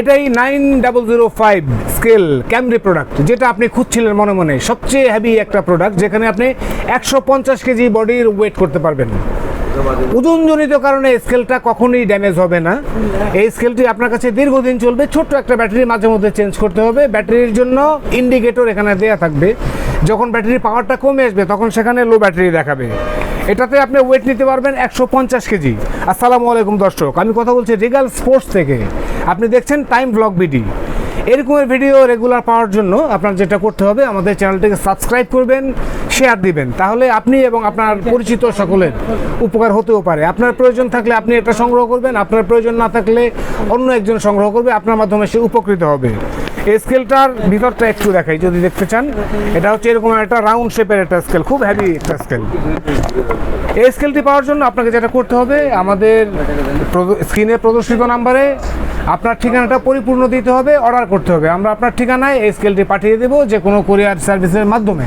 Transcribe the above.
এটাই nine double zero five scale Camry product যেটা আপনি খুঁজছিলেন মনে মনে। সবচেয়ে হ্যাভি একটা প্রোডাক্ট যেখানে আপনি একশো পঞ্চাশ কেজি বডির ওয়েট করতে পারবেন। ওজনজনিত কারণে স্কেলটা কখনোই ড্যামেজ হবে না। এই স্কেলটি আপনার কাছে দীর্ঘদিন চলবে। ছোট্ট একটা ব্যাটারি মাঝে মধ্যে চেঞ্জ করতে হবে। ব্যাটারির জন্য ইন্ডিকেটর এখানে দেয়া থাকবে। যখন ব্যাটারির পাওয়ারটা কমে আসবে, তখন সেখানে লো ব্যাটারি দেখাবে। এটাতে আপনি ওয়েট নিতে পারবেন একশো পঞ্চাশ কেজি। আসসালামু আলাইকুম দর্শক, আমি কথা বলছি রিগাল স্পোর্টস থেকে। আপনি দেখছেন টাইম ব্লগ বিডি এরকমের ভিডিও রেগুলার পাওয়ার জন্য আপনার যেটা করতে হবে, আমাদের চ্যানেলটিকে সাবস্ক্রাইব করবেন শেয়ার দিবেন। তাহলে আপনি এবং আপনার পরিচিত সকলের উপকার হতেও পারে। আপনার প্রয়োজন থাকলে আপনি এটা সংগ্রহ করবেন, আপনার প্রয়োজন না থাকলে অন্য একজন সংগ্রহ করবে, আপনার মাধ্যমে সে উপকৃত হবে। এই স্কেলটার ভিতরটা একটু দেখাই, যদি দেখতে চান। এটা হচ্ছে এরকম একটা রাউন্ড শেপের একটা স্কেল খুব হ্যাভি একটা স্কেল এই স্কেলটি পাওয়ার জন্য আপনাকে যেটা করতে হবে, আমাদের স্ক্রিনে প্রদর্শিত নাম্বারে আপনার ঠিকানাটা পরিপূর্ণ দিতে হবে অর্ডার করতে হবে। আমরা আপনার ঠিকানায় এই স্কেলটি পাঠিয়ে দেবো যে কোনো কোরিয়ার সার্ভিসের মাধ্যমে।